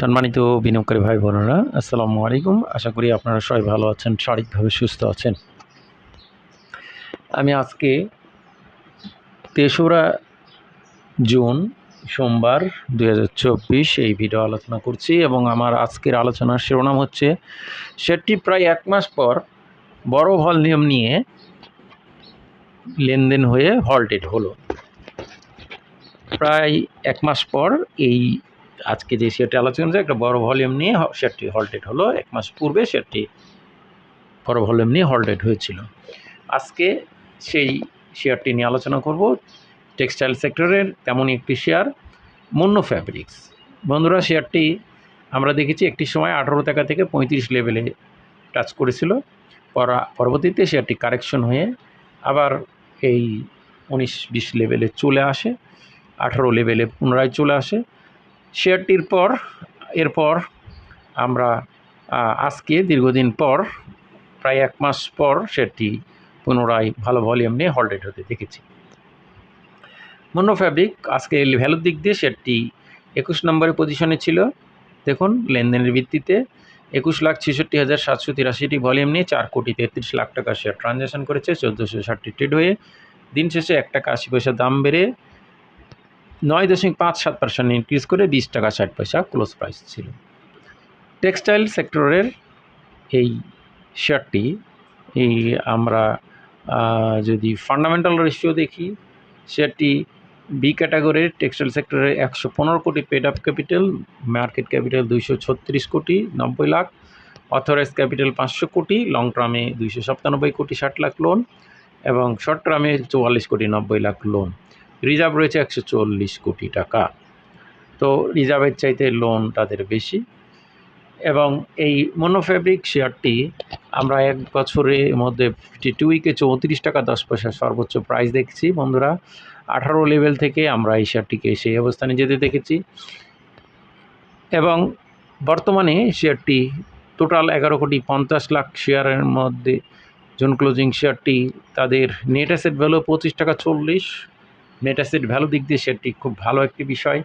সম্মানিত বিনিয়োগকারী ভাই বোনেরা, আসসালামু আলাইকুম। আশা করি আপনারা সবাই ভালো আছেন, শারীরিকভাবে সুস্থ আছেন। আমি আজকে তেসরা জুন সোমবার দু হাজার চব্বিশ এই ভিডিও আলোচনা করছি এবং আমার আজকের আলোচনার শিরোনাম হচ্ছে, সেটি প্রায় এক মাস পর বড় ভলিউম নিয়ে লেনদেন হয়ে হল্টেড হলো। প্রায় এক মাস পর এই আজকে যে শেয়ারটি আলোচনা হচ্ছে একটা বড় ভলিউম নিয়ে শেয়ারটি হল্টেড হলো এক মাস পূর্বে শেয়ারটি বড় ভলিউম নিয়ে হল্টেড হয়েছিল। আজকে সেই শেয়ারটি নিয়ে আলোচনা করব। টেক্সটাইল সেক্টরের তেমনই একটি শেয়ার, মুন্নো ফ্যাব্রিক্স বন্ধুরা, শেয়ারটি আমরা দেখেছি একটি সময় আঠারো টাকা থেকে পঁয়ত্রিশ লেভেলে টাচ করেছিল। পরা- পরবর্তীতে শেয়ারটি কারেকশন হয়ে আবার এই উনিশ বিশ লেভেলে চলে আসে, আঠারো লেভেলে পুনরায় চলে আসে। শেয়ারটির পর, এরপর আমরা আজকে দীর্ঘদিন পর, প্রায় এক মাস পর শেয়ারটি পুনরায় ভালো ভলিউম নিয়ে হল্টেড হতে দেখেছি। মনো ফ্যাব্রিক আজকে ভ্যালুর দিক দিয়ে শেয়ারটি একুশ নম্বরে পজিশনে ছিল। দেখুন, লেনদেনের ভিত্তিতে একুশ লাখ ছেষট্টি হাজার সাতশো তিরাশিটি ভলিউম নিয়ে চার কোটি তেত্রিশ লাখ টাকা শেয়ার ট্রানজ্যাকশন করেছে। চোদ্দোশো ষাটটি ট্রেড হয়ে দিন শেষে এক টাকা আশি পয়সা দাম বেড়ে নয় দশমিক পাঁচ সাত পার্সেন্ট ইনক্রিজ করে বিশ টাকা ষাট পয়সা ক্লোজ প্রাইস ছিল। টেক্সটাইল সেক্টরের এই শেয়ারটি এই আমরা যদি ফান্ডামেন্টাল রেশিও দেখি শেয়ারটি বি ক্যাটাগরির টেক্সটাইল সেক্টরে একশো পনেরো কোটি paid up capital market capital দুইশো ছত্রিশ কোটি, নব্বই লাখ অথরাইজ ক্যাপিটাল পাঁচশো কোটি লং টার্মে দুইশো সাতানব্বই কোটি, ষাট লাখ লোন এবং শর্ট টার্মে চুয়াল্লিশ কোটি, নব্বই লাখ লোন রিজার্ভ রয়েছে একশো চল্লিশ কোটি টাকা। তো রিজার্ভের চাইতে লোন তাদের বেশি। এবং এই মনোফ্যাব্রিক শেয়ারটি আমরা এক বছরের মধ্যে ফিফটি টু উইকে চৌত্রিশ টাকা দশ পয়সা সর্বোচ্চ প্রাইস দেখছি। বন্ধুরা, আঠারো লেভেল থেকে আমরা এই শেয়ারটিকে সেই অবস্থানে যেতে দেখেছি। এবং বর্তমানে শেয়ারটি টোটাল এগারো কোটি পঞ্চাশ লাখ শেয়ারের মধ্যে জোন ক্লোজিং শেয়ারটি তাদের নেট অ্যাসেট ভ্যালু পঁচিশ টাকা চল্লিশ। নেট অ্যাসেট ভ্যালু দিক দিয়ে শেয়ারটি খুব ভালো একটি বিষয়।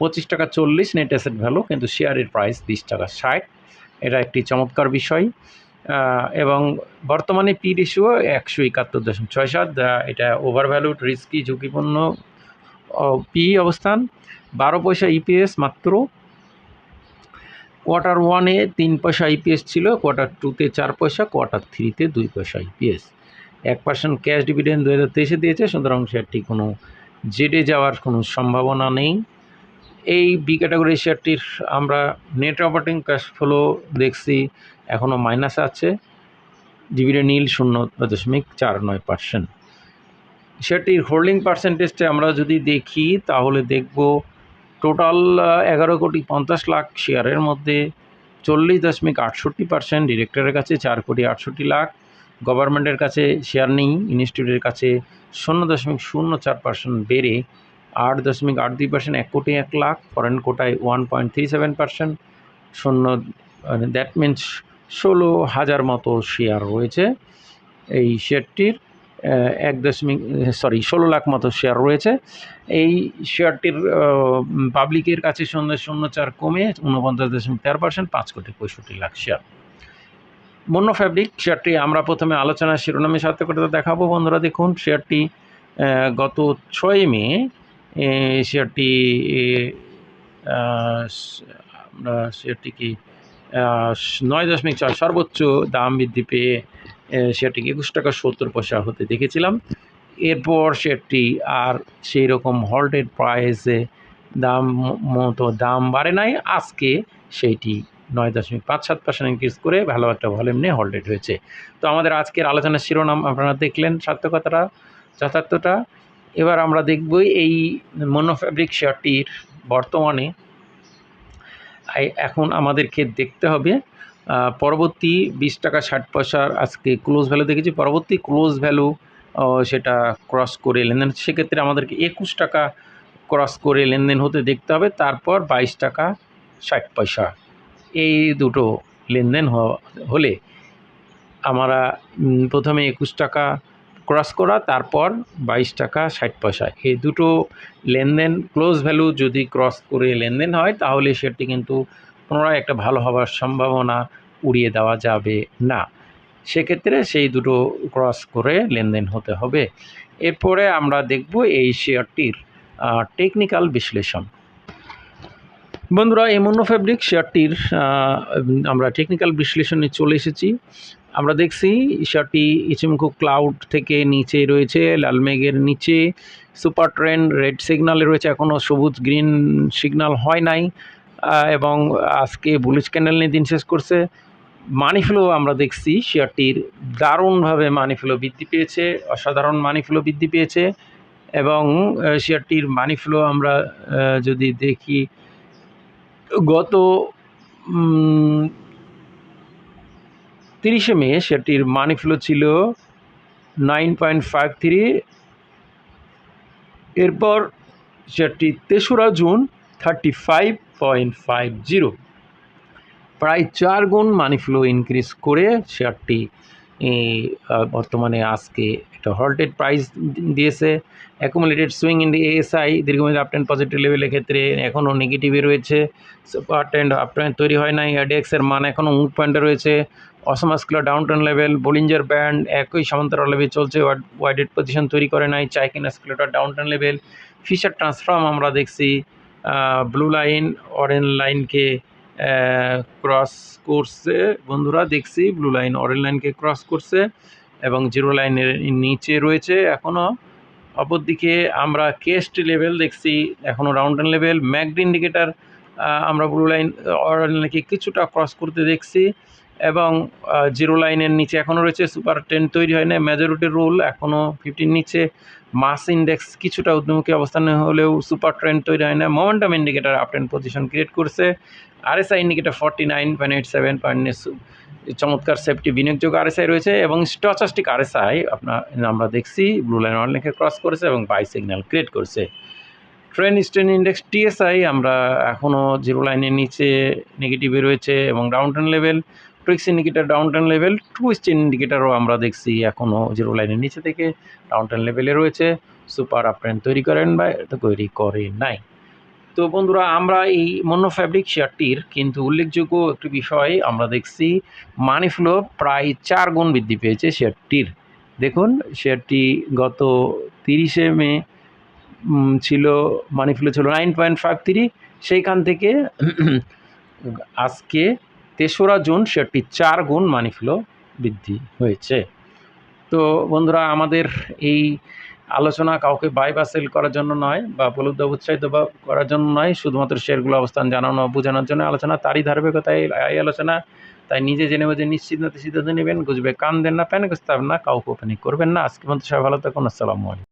পঁচিশ টাকা চল্লিশ নেট অ্যাসেট ভ্যালু কিন্তু শেয়ারের প্রাইস বিশ টাকা ষাট। এটা একটি চমৎকার বিষয়। এবং বর্তমানে পি রেশিও একশো একাত্তর দশমিক ছয় সাত এটা ওভার ভ্যালুড রিস্কি ঝুঁকিপূর্ণ পি অবস্থান। বারো পয়সা ইপিএস মাত্র। কোয়ার্টার ওয়ানে তিন পয়সা ইপিএস ছিল কোয়ার্টার টুতে চার পয়সা কোয়ার্টার থ্রিতে দুই পয়সা ইপিএস এক পার্সেন্ট ক্যাশ ডিভিডেন্ড দু হাজার তেইশে দিয়েছে, সুতরাং শেয়ারটি কোনো জেডে যাওয়ার কোনো সম্ভাবনা নেই। এই বি ক্যাটাগরি শেয়ারটির আমরা নেট অপারেটিং ক্যাশ ফ্লো দেখছি এখনও মাইনাস আছে। ডিভিডেন্ড নীল শূন্য দশমিক চার নয় পার্সেন্ট শেয়ারটির হোল্ডিং পার্সেন্টেজটা আমরা যদি দেখি, তাহলে দেখব টোটাল এগারো কোটি পঞ্চাশ লাখ শেয়ারের মধ্যে চল্লিশ দশমিক আটষট্টি পার্সেন্ট ডিরেক্টরের কাছে, চার কোটি আটষট্টি লাখ। গভর্নমেন্টের কাছে শেয়ার নেই ইনস্টিটিউটের কাছে শূন্য দশমিক শূন্য চার পার্সেন্ট বেড়ে আট দশমিক আট দুই পার্সেন্ট এক কোটি এক লাখ ফরেন কোটায় one point three seven percent শূন্য দ্যাট মিনস ষোলো হাজার মতো শেয়ার রয়েছে এই শেয়ারটির এক দশমিক সরি ষোলো লাখ মতো শেয়ার রয়েছে। এই শেয়ারটির পাবলিকের কাছে শূন্য শূন্য চার কমে উনপঞ্চাশ দশমিক তেরো পার্সেন্ট পাঁচ কোটি পঁয়ষট্টি লাখ শেয়ার মন্য ফ্যাব্রিক শেয়ারটি আমরা প্রথমে আলোচনা শিরোনামে সাথে করে দেখাবো। বন্ধুরা দেখুন শেয়ারটি গত ছয় মে শেয়ারটি আমরা শেয়ারটি কি আহ, স- নয় দশমিক চার সর্বোচ্চ দাম বৃদ্ধি পেয়ে শেয়ারটিকে একুশ টাকা সত্তর পয়সা হতে দেখেছিলাম। এরপর শেয়ারটি আর সেই রকম হল্টেড প্রাইসে দাম মতো দাম বাড়ে নাই। আজকে সেইটি নয় দশমিক পাঁচ সাত পার্সেন্ট ইনক্রিজ করে ভালো একটা ভলিউম নিয়ে হল্টেড হয়েছে। তো আমাদের আজকের আলোচনার শিরোনাম আপনারা দেখলেন সার্থকতাটা যথার্থটা এবার আমরা দেখব এই মনোফ্যাব্রিক শেয়ারটির বর্তমানে। এখন আমাদেরকে দেখতে হবে পরবর্তী বিশ টাকা ষাট পয়সার আজকে ক্লোজ ভ্যালু দেখেছি। পরবর্তী ক্লোজ ভ্যালু সেটা ক্রস করে লেনদেন, সেক্ষেত্রে আমাদেরকে একুশ টাকা ক্রস করে লেনদেন হতে দেখতে হবে। তারপর বাইশ টাকা ষাট পয়সা এই দুটো লেনদেন হলে আমরা প্রথমে একুশ টাকা ক্রস করা, তারপর বাইশ টাকা ষাট পয়সা। এই দুটো লেনদেন ক্লোজ ভ্যালু যদি ক্রস করে লেনদেন হয়, তাহলে সেটি কিন্তু পুনরায় একটা ভালো হওয়ার সম্ভাবনা উড়িয়ে দেওয়া যাবে না। সেক্ষেত্রে সেই দুটো ক্রস করে লেনদেন হতে হবে। এরপরে আমরা দেখব এই শেয়ারটির টেকনিক্যাল বিশ্লেষণ। বন্ধুরা, এই মন্য ফ্যাব্রিক শেয়ারটির আমরা টেকনিক্যাল বিশ্লেষণে চলে এসেছি। আমরা দেখছি শেয়ারটি ইচিমুকু ক্লাউড থেকে নিচে রয়েছে, লাল মেঘের নিচে সুপার ট্রেন রেড সিগনালে রয়েছে এখনও সবুজ গ্রিন সিগনাল হয় নাই এবং আজকে বুলিশ ক্যান্ডেল নিয়ে দিন শেষ করছে। মানি ফ্লো আমরা দেখছি শেয়ারটির দারুণভাবে মানি ফ্লো বৃদ্ধি পেয়েছে, অসাধারণ মানি ফ্লো বৃদ্ধি পেয়েছে, এবং শেয়ারটির মানি ফ্লো আমরা যদি দেখি গত তিরিশে মে সেটির মানি ফ্লো ছিল নাইন পয়েন্ট ফাইভ থ্রি এরপর সেটি তেসরা June thirty five point five zero প্রায় চার গুণ মানি ফ্লো ইনক্রিজ করে শেয়ারটি বর্তমানে আজকে একটা হল্টেড প্রাইস দিয়েছে। অ্যাকুমুলেটেড সুইং ইন এএসআই দীর্ঘমেয়াদী আপ টেন পজিটিভ লেভেলের ক্ষেত্রে এখনও নেগেটিভে রয়েছে। সুপার ট্রেন্ড আপ ট্রেন্ড তৈরি হয় নাই। অ্যাডেক্সের মান এখনও মুভ পয়েন্টে রয়েছে। অসমাস্কুলার down trend level Bollinger band একই সমান্তরাল লেভেল চলছে। ওয়াইডেড পজিশন তৈরি করে নাই। Chaikin oscillator down trend level Fisher transform আমরা দেখছি। ব্লু লাইন অরেঞ্জ লাইনকে ক্রস করছে। বন্ধুরা, দেখছি ব্লু লাইন অরেঞ্জ লাইনকে ক্রস করছে এবং জিরো লাইনের নিচে রয়েছে এখনও অপরদিকে আমরা কেস্ট লেভেল দেখছি এখনও রাউন্ড লেভেল ম্যাকড ইন্ডিকেটার আমরা ব্লু লাইন অরেঞ্জ লাইনকে কিছুটা ক্রস করতে দেখছি। এবং জিরো লাইনের নিচে এখনও রয়েছে, সুপার টেন তৈরি হয় না মেজরিটি রুল এখনও ফিফটির নিচে মাস ইন্ডেক্স কিছুটা উদ্যমুখী অবস্থানে হলেও সুপার ট্রেন্ড তৈরি হয় না momentum indicator up trend position create করছে RSI indicator forty nine point eight seven point চমৎকার সেফটি বিনিয়োগযোগ্য আরএসআই রয়েছে এবং স্টচাস্টিক আরএসআই আপনার, আমরা দেখছি ব্লু লাইন অনলাইনকে ক্রস করেছে এবং বাই সিগন্যাল ক্রিয়েট করছে। ট্রেন স্ট্রেন ইন্ডেক্স টিএসআই আমরা এখনও জিরো লাইনের নিচে নেগেটিভে রয়েছে এবং ডাউন টেন লেভেল টুইক্স ইন্ডিকেটার ডাউন লেভেল টুইস্ট ইন্ডিকেটারও আমরা দেখছি এখনও জিরো লাইনের নিচে থেকে। ডাউন লেভেলে রয়েছে সুপার আপট্রেন তৈরি করেন বা তৈরি করে নাই। তো বন্ধুরা, আমরা এই মনো ফ্যাব্রিক শেয়ারটির কিন্তু উল্লেখযোগ্য একটি বিষয় আমরা দেখছি মানি ফ্লো প্রায় চার গুণ বৃদ্ধি পেয়েছে শেয়ারটির দেখুন শেয়ারটি গত তিরিশে মে ছিল মানি ফ্লো ছিল নাইন পয়েন্ট ফাইভ থ্রি সেইখান থেকে আজকে তেসরা জুন শেয়ারটি চার গুণ মানি ফ্লো বৃদ্ধি হয়েছে। তো বন্ধুরা, আমাদের এই আলোচনা কাউকে বাই করার জন্য নয় বা বলুদ্ধ উৎসাহিত বা করার জন্য নয়, শুধুমাত্র শেয়ারগুলো অবস্থান জানানো, বোঝানোর জন্য আলোচনা। তারই ধারাবাহিকতায় এই আলোচনা। তাই নিজে জেনে বুঝে নিশ্চিন্ত সিদ্ধান্ত নেবেন। গুজবে কান দেন না প্যানিক না, কাউকে প্যানিক করবেন না। আজকে মধ্যে সবাই ভালো থাকুন। আসসালামু আলাইকুম।